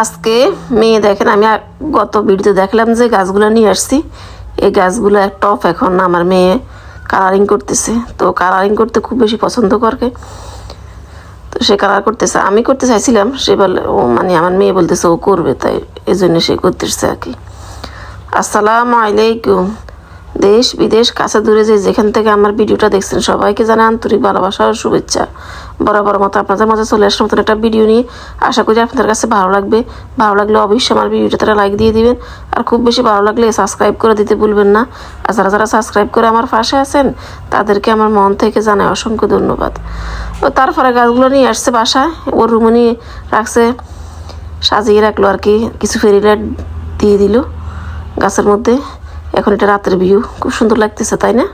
আজকে মেয়ে দেখেন, আমি গত ভিডিওতে দেখলাম যে গাছগুলো নিয়ে আসছি। এই গাছগুলো টপ এখন আমার মেয়ে কালারিং করতেছে। তো কালারিং করতে খুব বেশি পছন্দ করে তো সে কালার করতেছে। আমি করতে চাইছিলাম, সে বলে, ও মানে আমার মেয়ে বলতেছে ও করবে, তাই এই জন্য সে করতেছে আর কি। আসসালামু আলাইকুম। দেশ, বিদেশ, কাছে দূরে যে যেখান থেকে আমার ভিডিওটা দেখছেন সবাইকে জানাই আন্তরিক ভালোবাসা ও শুভেচ্ছা। বরাবর মতো আপনাদের মাঝে চলে আসলাম নতুন একটা ভিডিও নিয়ে। আশা করি আপনাদের কাছে ভালো লাগবে। ভালো লাগলে অবশ্যই আমার ভিডিওটা তারা লাইক দিয়ে দিবেন। আর খুব বেশি ভালো লাগলে সাবস্ক্রাইব করে দিতে ভুলবেন না। আর যারা যারা সাবস্ক্রাইব করে আমার পাশে আছেন, তাদেরকে আমার মন থেকে জানাই অসংখ্য ধন্যবাদ। ও তারপরে গাছগুলো নিয়ে আসছে বাসায়। ওর রুমে নিয়ে রাখছে। সাজিয়ে রাখল আর কি। কিছু ফেরি লাইট দিয়ে দিল গাছের মধ্যে। এখন এটা রাতের ভিউ খুব সুন্দর লাগতেছে, তাই না?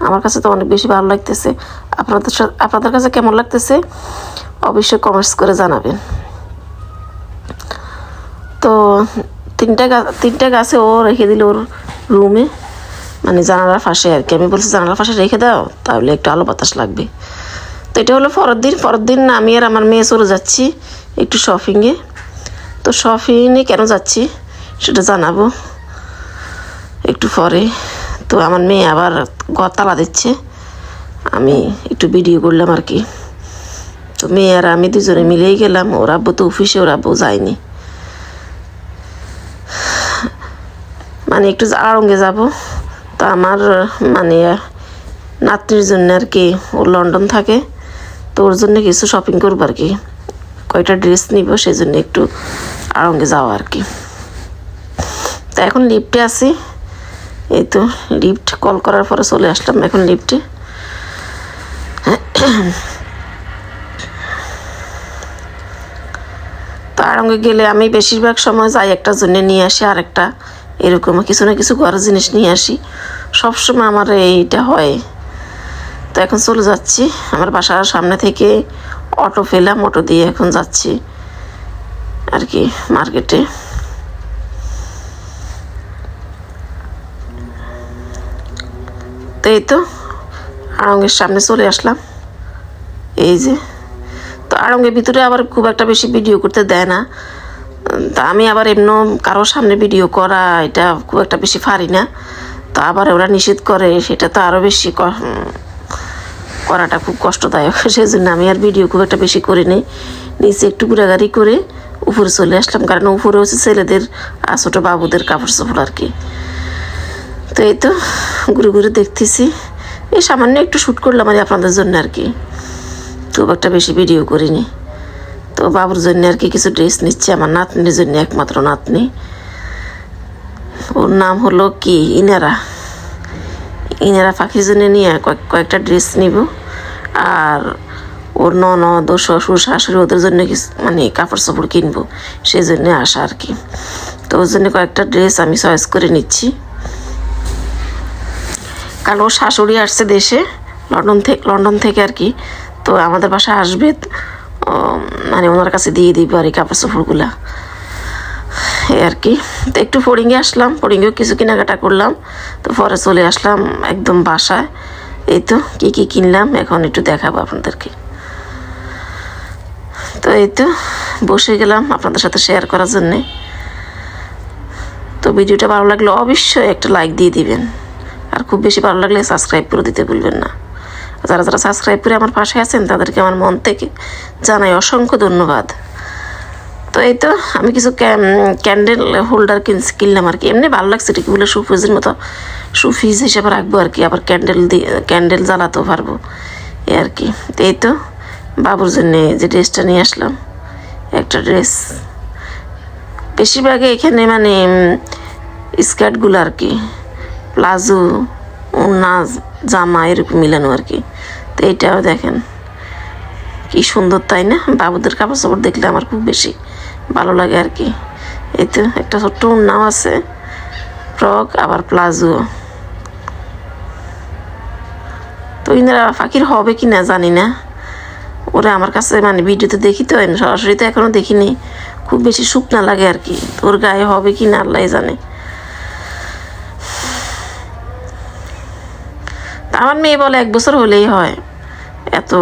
আমার কাছে তো অনেক বেশি ভালো লাগতেছে। আপনাদের সা- আপনাদের কাছে কেমন লাগতেছে? অবশ্যই কমেন্টস করে জানাবেন। তো, তিনটা গাছ তিনটা গাছে ও রেখে দিল ওর রুমে মানে জানালার পাশে আর কি। আমি বলছি, জানালার পাশে রেখে দাও, তাহলে একটু আলো বাতাস লাগবে। তো এটা হলো পরের দিন। পরের দিন আমি আর আমার মেয়ে চলে যাচ্ছি একটু শপিংয়ে তো শপিংয়ে কেন যাচ্ছি সেটা জানাব। একটু পরে। তো আমার মেয়ে আবার ঘর তালা দিচ্ছে। আমি একটু ভিডিও করলাম আর কি। তো মেয়ে আর আমি দুজনে মিলেই গেলাম। ওর আব্বু তো অফিসে ওর আব্বু যায়নি। মানে একটু আড়ঙ্গে যাব। তো আমার মানে নাতনির জন্য আর কি ও লন্ডন থাকে। তো ওর জন্য কিছু শপিং করব আর কি। কয়টা ড্রেস নিব সেই জন্য একটু আড়ঙ্গে যাওয়া আর কি। তো এখন লিফটে আছি। এই তো লিফট কল করার পরে চলে আসলাম এখন লিফটে তো আড়ঙ্গে গেলে আমি বেশিরভাগ সময় যাই একটা জন্য নিয়ে আসি আর একটা এরকম কিছু না কিছু ঘরের জিনিস নিয়ে আসি। সবসময় আমার এইটা হয়। তো এখন চলে যাচ্ছি, আমার বাসার সামনে থেকে অটো পেলাম অটো দিয়ে এখন যাচ্ছি। আর কি মার্কেটে তো এই তো, আড়ঙ্গের সামনে চলে আসলাম। এই যে, তো আড়ঙ্গের ভিতরে আবার খুব একটা বেশি ভিডিও করতে দেয় না। তা আমি আবার এমন কারও সামনে ভিডিও করা, এটা খুব একটা বেশি পারি না। তো আবার ওরা নিষেধ করে, সেটা তো আরও বেশি করাটা খুব কষ্টদায়ক। সেই জন্য আমি আর ভিডিও খুব একটা বেশি করি নি নিচে একটু ঘোরাঘুরি করে উপরে চলে আসলাম। কারণ উপরে হচ্ছে ছেলেদের আর ছোটো বাবুদের কাপড় চোপড় আর কি। তো এই তো ঘুরে ঘুরে দেখতেছি। এই সামান্য একটু শ্যুট করলাম আর আপনাদের জন্য আর কি। খুব একটা বেশি ভিডিও করিনি। তো বাবুর জন্য আর কি কিছু ড্রেস নিচ্ছে, আমার নাতনির জন্য একমাত্র নাতনি। ওর নাম হলো কি? ইনারা। ইনারা পাখির জন্য নিয়ে কয়েক, কয়েকটা ড্রেস নিব। আর ওর ননদ, ওর শ্বশুর, শাশুড়ি ওদের জন্য কিছু মানে কাপড় চোপড় কিনবো। সেই জন্যে আসা আর কি। তো ওর জন্য কয়েকটা ড্রেস আমি চয়েস করে নিচ্ছি। কারণ ওর শাশুড়ি আসছে দেশে লন্ডন থেকে লন্ডন থেকে আর কি। তো আমাদের বাসায় আসবে ও, মানে ওনার কাছে দিয়ে দিব আর কাপড় চোপড়গুলা। এই আর কি। তো একটু ফড়িংয়ে আসলাম ফড়িংয়েও কিছু কেনাকাটা করলাম। তো পরে চলে আসলাম একদম বাসায়। এই তো কী কী কিনলাম এখন একটু দেখাবো আপনাদেরকে। তো এই তো বসে গেলাম আপনাদের সাথে শেয়ার করার জন্যে। তো ভিডিওটা ভালো লাগলে অবশ্যই একটা লাইক দিয়ে দিবেন। আর খুব বেশি ভালো লাগলে সাবস্ক্রাইব করে দিতে ভুলবেন না। যারা যারা সাবস্ক্রাইব করে আমার পাশে আছেন, তাদেরকে আমার মন থেকে জানাই অসংখ্য ধন্যবাদ। তো এই তো আমি কিছু ক্যান্ডেল হোল্ডার কিনছি কিনলাম আর কি। এমনি ভালো লাগছে বলে সুফিজের মতো, সুফিজ হিসেবে রাখব আর কি। আবার ক্যান্ডেল দিয়ে ক্যান্ডেল জ্বালাতেও পারব। এ আর কি। তো এই তো বাবুর জন্যে যে ড্রেসটা নিয়ে আসলাম, একটা ড্রেস। বেশিরভাগে এখানে মানে স্কার্টগুলো আর কি। প্লাজো ওনা জামা এরকম মিলানো আর কি। তো এটাও দেখেন, কি সুন্দর, তাই না? বাবুদের কাপড় চাপড় দেখলে আমার খুব বেশি ভালো লাগে আর কি। এই তো একটা ছোট্ট উন্নাও আছে, ফ্রক, আবার প্লাজো। তো ইনারা ফাঁকির হবে কি না জানি না। ওরা আমার কাছে মানে ভিডিওতে দেখি তো, সরাসরি তো এখনও দেখিনি। খুব বেশি শুকনা লাগে আর কি। তোর গায়ে হবে কি না আল্লাহ জানে। আমার মেয়ে বলে এক বছর হলেই হয়। এত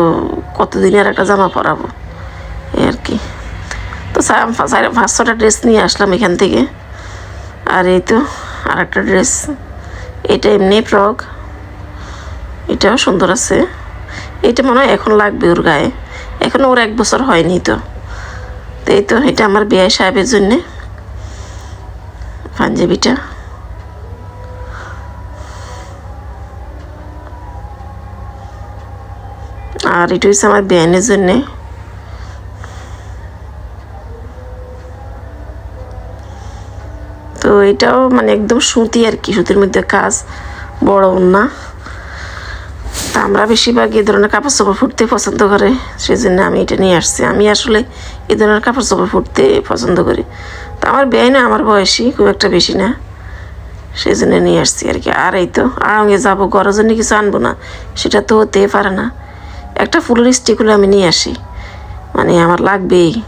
কতদিনের একটা জামা পরাবো? এই আর কি। তো চা- চার পাঁচ ছটা ড্রেস নিয়ে আসলাম এখান থেকে। আর এই তো আর একটা ড্রেস। এটা এমনি ফ্রক। এটাও সুন্দর আছে। এটা মনে হয় এখন লাগবে ওর গায়ে। এখন ওর এক বছর হয়নি তো। তো এই তো, এটা আমার বিয়ে সাহেবের জন্যে। পাঞ্জাবিটা। আর এটা হচ্ছে আমার বিয়ানের জন্যে। তো এটাও মানে একদম সুতি আর কি, সুতির মধ্যে কাজ, বড় না তা আমরা বেশিরভাগ এই ধরনের কাপড় চোপড় ফুটতে পছন্দ করে সেই জন্য আমি এটা নিয়ে আসছি। আমি আসলে এই ধরনের কাপড় চোপড় ফুটতে পছন্দ করি। তো আমার ব্যয় না, আমার বয়সী, খুব একটা বেশি না। সেই জন্য নিয়ে আসছি আর কি। আর এই তো আড়ঙ্গে যাব, ঘরের জন্য কিছু আনব না, সেটা তো হতে পারে না। একটা ফুলের স্টিকগুলো আমি নিয়ে আসি। মানে আমার লাগবেই।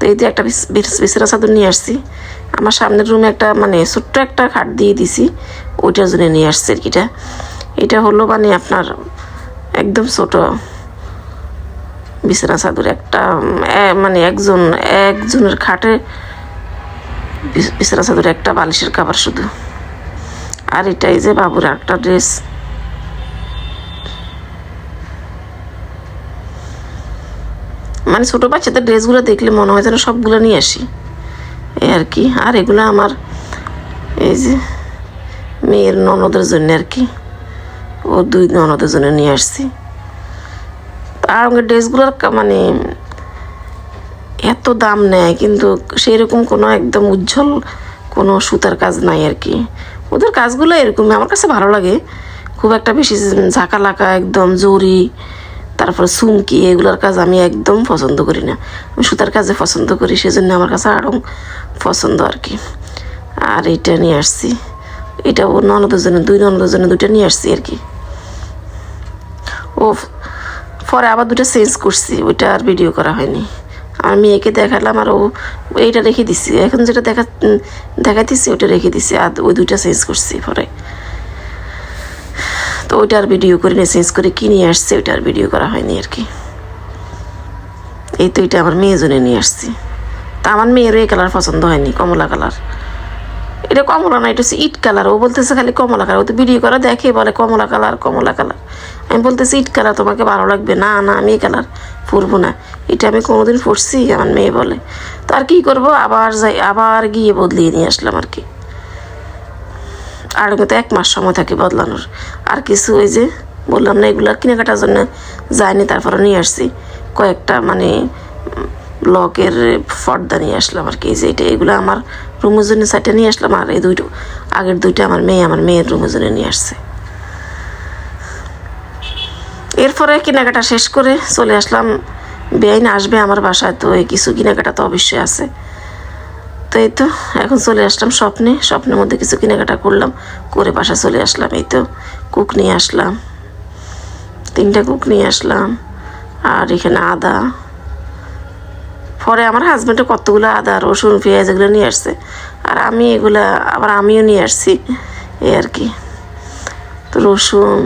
তো এই যে একটা বিছ- বিছ- বিছানা চাদর নিয়ে আসছি। আমার সামনের রুমে একটা মানে ছোট্ট একটা খাট দিয়ে দিছি। ওইটার জন্য নিয়ে আসছে আর কি এটা। হলো মানে আপনার একদম ছোট বিছানা চাদর। একটা মানে একজন, একজনের খাটে বিছানা চাদর, একটা বালিশের কাবার শুধু। আর এটাই যে বাবুর একটা ড্রেস মানে ছোটো বাচ্চাদের ড্রেসগুলো দেখলে মনে হয় যেন সবগুলো নিয়ে আসি। এই আর কি। আর এগুলো আমার এই যে মেয়ের ননদের জন্য আর কি। ও দুই ননদের জন্য নিয়ে আসছি। আর আমাকে ড্রেসগুলোর মানে এত দাম নেয়, কিন্তু সেই রকম কোনো একদম উজ্জ্বল কোনো সুতার কাজ নাই আর কি। ওদের কাজগুলো এরকমই। আমার কাছে ভালো লাগে। খুব একটা বেশি ঝাঁকালাকা, একদম জরি তারপর সুমকি এগুলোর কাজ আমি একদম পছন্দ করি না। আমি সুতার কাজে পছন্দ করি সেজন্য আমার কাছে আরও পছন্দ আর কি। আর এটা নিয়ে আসছি। এটা ও ননদের জন্য দুই ননদের জন্য দুইটা নিয়ে আসছি আর কি। ও পরে আবার দুটো চেঞ্জ করছি ওইটা আর ভিডিও করা হয়নি। আমার মেয়েকে দেখালাম আর ও এইটা রেখে দিছি। এখন যেটা দেখা উম, দেখাইতেছি ওটা রেখে দিছি আর ওই দুইটা চেঞ্জ করছি পরে। তো ওইটার ভিডিও করে নিয়ে চেঞ্জ করে নিয়ে আসছে, ওইটার ভিডিও করা হয়নি আর কি। এই তো এটা আমার মেয়ে জন্য নিয়ে আসছি। তা আমার মেয়েরও এই কালার পছন্দ হয়নি, কমলা কালার এটা কমলা না, এটা হচ্ছে ইট কালার ও বলতেছে খালি কমলা কালার ও তো ভিডিও করা দেখে, বলে কমলা কালার কমলা কালার আমি বলতেছি, ইট কালার তোমাকে ভালো লাগবে? না না, আমি এই কালার পরবো না। এটা আমি কোনোদিন পরছি, আমার মেয়ে বলে। তো আর কী করব? আবার যাই, আবার গিয়ে বদলিয়ে নিয়ে আসলাম আর কি। আর তো এক মাস সময় থাকে বদলানোর। আর কিছু ওই যে বললাম না, এগুলো কেনাকাটার জন্য যায়নি তারপরে নিয়ে আসছি। কয়েকটা মানে ব্লকের ফর্দা নিয়ে আসলাম আর কি যে এটা, এগুলো আমার রুমের জন্য সাইডটা নিয়ে আসলাম আর এই দুইটো, আগের দুইটা আমার মেয়ে আমার মেয়ের রুমের জন্য নিয়ে আসছে। এরপরে কেনাকাটা শেষ করে চলে আসলাম। বেআইন আসবে আমার বাসায়, তো এই কিছু কেনাকাটা তো অবশ্যই আছে। তো এই তো এখন চলে আসলাম স্বপ্নে। স্বপ্নের মধ্যে কিছু কেনাকাটা করলাম, করে বাসা চলে আসলাম, এই তো, কুক নিয়ে আসলাম। তিনটা কুক নিয়ে আসলাম, আর এখানে আদা। পরে আমার হাজব্যান্ডে কতগুলো আদা, রসুন, পেঁয়াজ এগুলো নিয়ে আসছে। আর আমি এগুলা, আবার আমিও নিয়ে আসছি, এই আর কি। তো রসুন,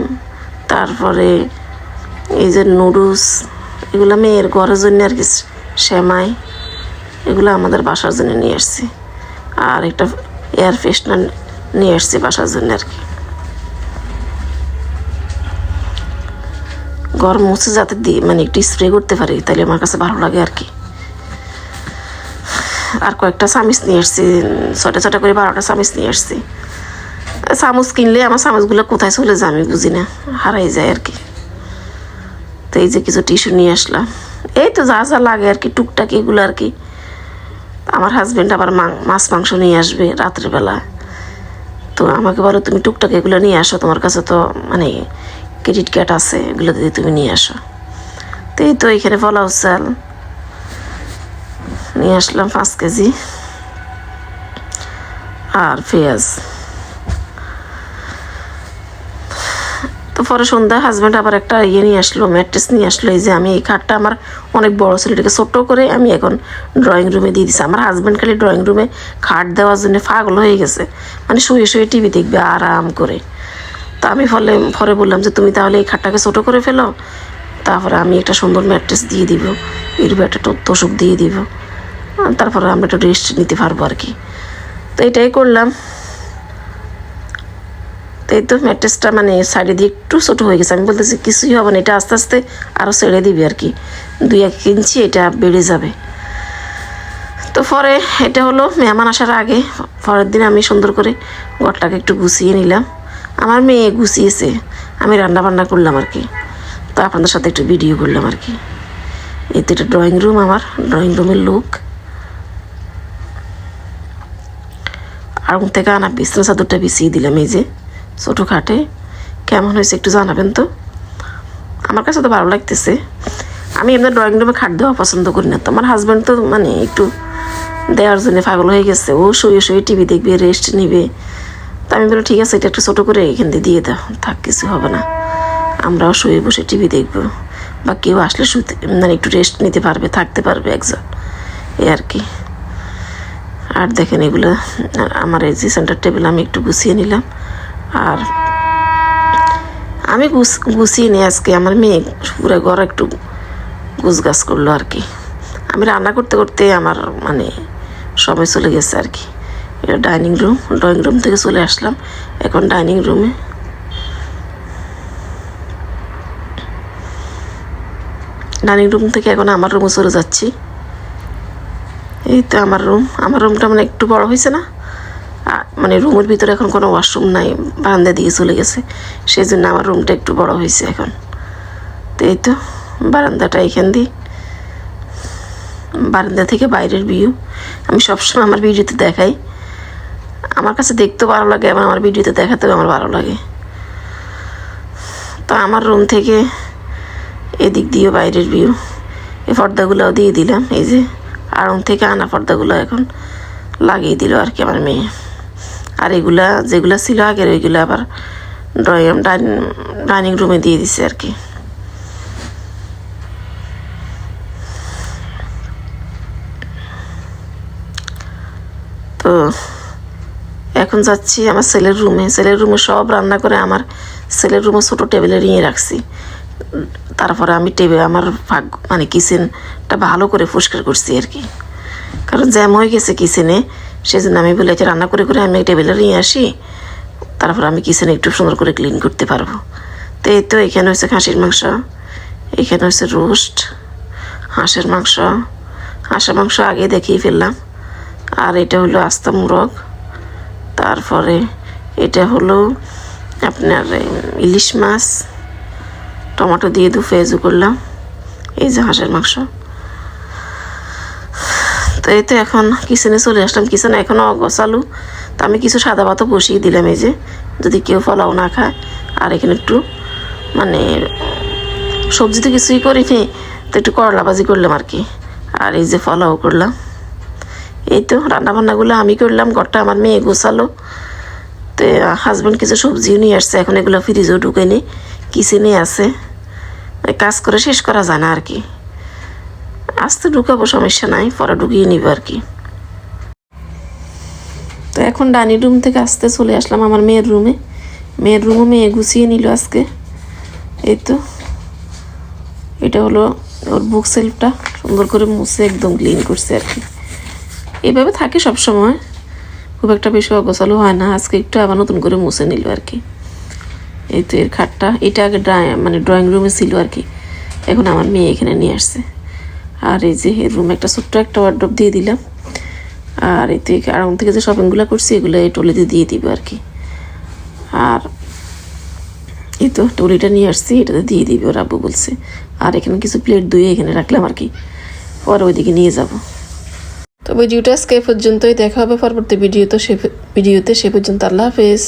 তারপরে এই যে নুডলস, এগুলো মেয়ের ঘরের জন্য আর কি, সেমাই। এগুলো আমাদের বাসার জন্য নিয়ে আসছি। আর একটা এয়ার ফ্রেশনার নিয়ে আসছি বাসার জন্য আর কি। ঘর মুছে যাতে দিই মানে একটু স্প্রে করতে পারি তাহলে আমার কাছে ভালো লাগে আর কি। আর কয়েকটা চামিচ নিয়ে আসছি ছটা ছটা করে বারোটা চামিচ নিয়ে আসছি। চামচ কিনলে আমার চামচগুলো কোথায় চলে যায় আমি বুঝি না, হারাই যায় আর কি। তো এই যে কিছু টিস্যু নিয়ে আসলাম। এই তো যা যা লাগে আর কি, টুকটাক এগুলো আর কি। আমার হাজব্যান্ড আবার মাছ মাংস নিয়ে আসবে রাত্রেবেলা তো আমাকে বলো, তুমি টুকটাক এগুলো নিয়ে আসো। তোমার কাছে তো মানে ক্রেডিট কার্ড আছে, এগুলো দিয়ে তুমি নিয়ে আসো। তো এই তো এখানে পোলাও চাল নিয়ে আসলাম পাঁচ কেজি। আর পেঁয়াজ। তো পরে সন্ধ্যায় হাজব্যান্ড আবার একটা ইয়ে নিয়ে আসলো ম্যাট্রেস নিয়ে আসলো, এই যে আমি এই খাটটা আমার অনেক বড় ছিল, এটাকে ছোট্ট করে আমি এখন ড্রয়িং রুমে দিয়ে দিচ্ছি আমার হাজব্যান্ড খালি ড্রয়িং রুমে খাট দেওয়ার জন্য পাগল হয়ে গেছে। মানে শুয়ে শুয়ে টিভি দেখবে আরাম করে। তা আমি ফলে, পরে বললাম যে, তুমি তাহলে এই খাটটাকে ছোটো করে ফেলো, তারপরে আমি একটা সুন্দর ম্যাট্রেস দিয়ে দিব এর একটা তোষক দিয়ে দিব। তারপরে আমরা একটু রেস্ট নিতে পারব আর কি। তো এটাই করলাম। এই তো ম্যাট্রেসটা মানে সাইডে দিয়ে একটু ছোটো হয়ে গেছে। আমি বলতেছি, কিছুই হবে না, এটা আস্তে আস্তে আরও ছেড়ে দিবি আর কি। দুই এক ইঞ্চি এটা বেড়ে যাবে। তো পরে এটা হলো মেহমান আসার আগে, পরের দিন আমি সুন্দর করে ঘরটাকে একটু গুছিয়ে নিলাম। আমার মেয়ে গুছিয়েছে, আমি রান্না বান্না করলাম আর কি। তো আপনাদের সাথে একটু ভিডিও করলাম আর কি। এই তো এটা ড্রয়িং রুম আমার ড্রয়িং রুমের লুক আগুন থেকে আনা বিছনা চাদরটা বিছিয়ে দিলাম এই যে। ছোটো খাটে কেমন হয়েছে একটু জানাবেন তো? আমার কাছে তো ভালো লাগতেছে। আমি এমনি ড্রয়িং রুমে খাট দেওয়া পছন্দ করি না তো। আমার হাজব্যান্ড তো মানে একটু দেওয়ার জন্য পাগল হয়ে গেছে। ও শুয়ে শুয়ে টিভি দেখবে রেস্ট নিবে। তো আমি বলি ঠিক আছে, এটা একটু ছোটো করে এখান দিয়ে দিয়ে দাও। থাক, কিছু হবে না। আমরাও শুয়ে বসে টিভি দেখব। বা কেউ আসলে শুতে মানে একটু রেস্ট নিতে পারবে, থাকতে পারবে একজন। এই আর কি। আর দেখেন এগুলো, আমার এই যে সেন্টার টেবিল আমি একটু গুছিয়ে নিলাম। আর আমি গুছ, গুছিয়ে নিই আজকে আমার মেয়ে পুরো ঘর একটু গুছগাছ করল আর কি। আমি রান্না করতে করতে আমার মানে সময় চলে গেছে আর কি। এটা ডাইনিং রুম, ড্রয়িং রুম থেকে চলে আসলাম। এখন ডাইনিং রুমে ডাইনিং রুম থেকে এখন আমার রুমে চলে যাচ্ছি। এই তো আমার রুম, আমার রুমটা মানে একটু বড় হয়েছে না? মানে রুমের ভিতরে এখন কোনো ওয়াশরুম নাই, বারান্দা দিয়ে চলে গেছে। সেই জন্য আমার রুমটা একটু বড় হয়েছে এখন। তো এই তো, বারান্দাটা এখান দিয়ে। বারান্দা থেকে বাইরের ভিউ আমি সবসময় আমার ভিডিওতে দেখাই। আমার কাছে দেখতেও ভালো লাগে এবং আমার ভিডিওতে দেখাতেও আমার ভালো লাগে। তো আমার রুম থেকে এদিক দিয়েও বাইরের ভিউ এই পর্দাগুলোও দিয়ে দিলাম, এই যে আড়ং থেকে আনা পর্দাগুলো এখন লাগিয়ে দিল আর কি আমার মেয়ে। আর এগুলা যেগুলো ছিল আগের, ওইগুলো আবার ড্রয়িং, ডাইনিং রুমে দিয়ে দিছে আর কি। তো এখন যাচ্ছি আমার ছেলের রুমে। ছেলের রুমে সব রান্না করে আমার ছেলের রুমে ছোটো টেবিলে নিয়ে রাখছি। তারপরে আমি টেবিল আমার ভাগ মানে কিচেনটা ভালো করে পরিষ্কার করছি আর কি। কারণ জ্যাম হয়ে গেছে কিচেনে সেজন্য আমি বলেছি, রান্না করে করে আমি টেবিলে নিয়ে আসি। তারপর আমি কিচেনে একটু সুন্দর করে ক্লিন করতে পারব। তো এই তো, এখানে হচ্ছে খাসির মাংস, এখানে হচ্ছে রোস্ট হাঁসের মাংস হাঁসের মাংস আগে দেখিয়ে ফেললাম। আর এটা হলো আস্তা মুরগ, তারপরে এটা হলো আপনার ইলিশ মাছ, টমেটো দিয়ে দু ফেজু করলাম। এই যে হাঁসের মাংস। তো এই তো এখন কিচেনে চলে আসলাম। কিচেনে এখনও গোছালু তো আমি কিছু সাদা ভাতও বসিয়ে দিলাম এই যে, যদি কেউ ফলাও না খায়। আর এখানে একটু মানে সবজি তো কিছুই করিনি, তো একটু করলা ভাজি করলাম আর কি। আর এই যে ফলাও করলাম। এই তো রান্নাবান্নাগুলো আমি করলাম, ঘরটা আমার মেয়ে গোছালো। তো হাজব্যান্ড কিছু সবজিও নিয়ে আসছে, এখন এগুলো ফ্রিজেও ঢুকে নি কিচেনে আছে। কাজ করে শেষ করা যায় না আর কি। আসতে ঢুকাবো, সমস্যা নাই, পরে ঢুকিয়ে নিব আর কি। তো এখন ডাইনিং রুম থেকে আসতে চলে আসলাম আমার মেয়ের রুমে। মেয়ের রুমও মেয়ে গুছিয়ে নিল আজকে। এই তো। এটা হলো ওর বুক সেলফটা সুন্দর করে মুছে একদম ক্লিন করছে আর কি। এভাবে থাকে সব সময় খুব একটা বেশি অগোছালো হয় না। আজকে একটু আবার নতুন করে মুছে নিল আর কি। এই তো এর খাটটা। এটা আগে মানে ড্রয়িং রুমে ছিল আর কি। এখন আমার মেয়ে এখানে নিয়ে আসছে। আর এই যে এর রুমে একটা ছোট্ট একটা ওয়ার্ড্রপ দিয়ে দিলাম। আর এই তো আড়ং থেকে যে শপিংগুলো করছি, এগুলো এই টলিতে দিয়ে দিব আর কি। আর এই তো টলিটা নিয়ে আসছি, এটাতে দিয়ে দিবে, ওর আব্বু বলছে। আর এখানে কিছু প্লেট ধুয়ে এখানে রাখলাম আর কি। পরে ওইদিকে নিয়ে যাব। তো ভিডিওটা আজকে পর্যন্তই। দেখা হবে পরবর্তী ভিডিও তো সে ভিডিওতে সে পর্যন্ত। আল্লাহ হাফেজ।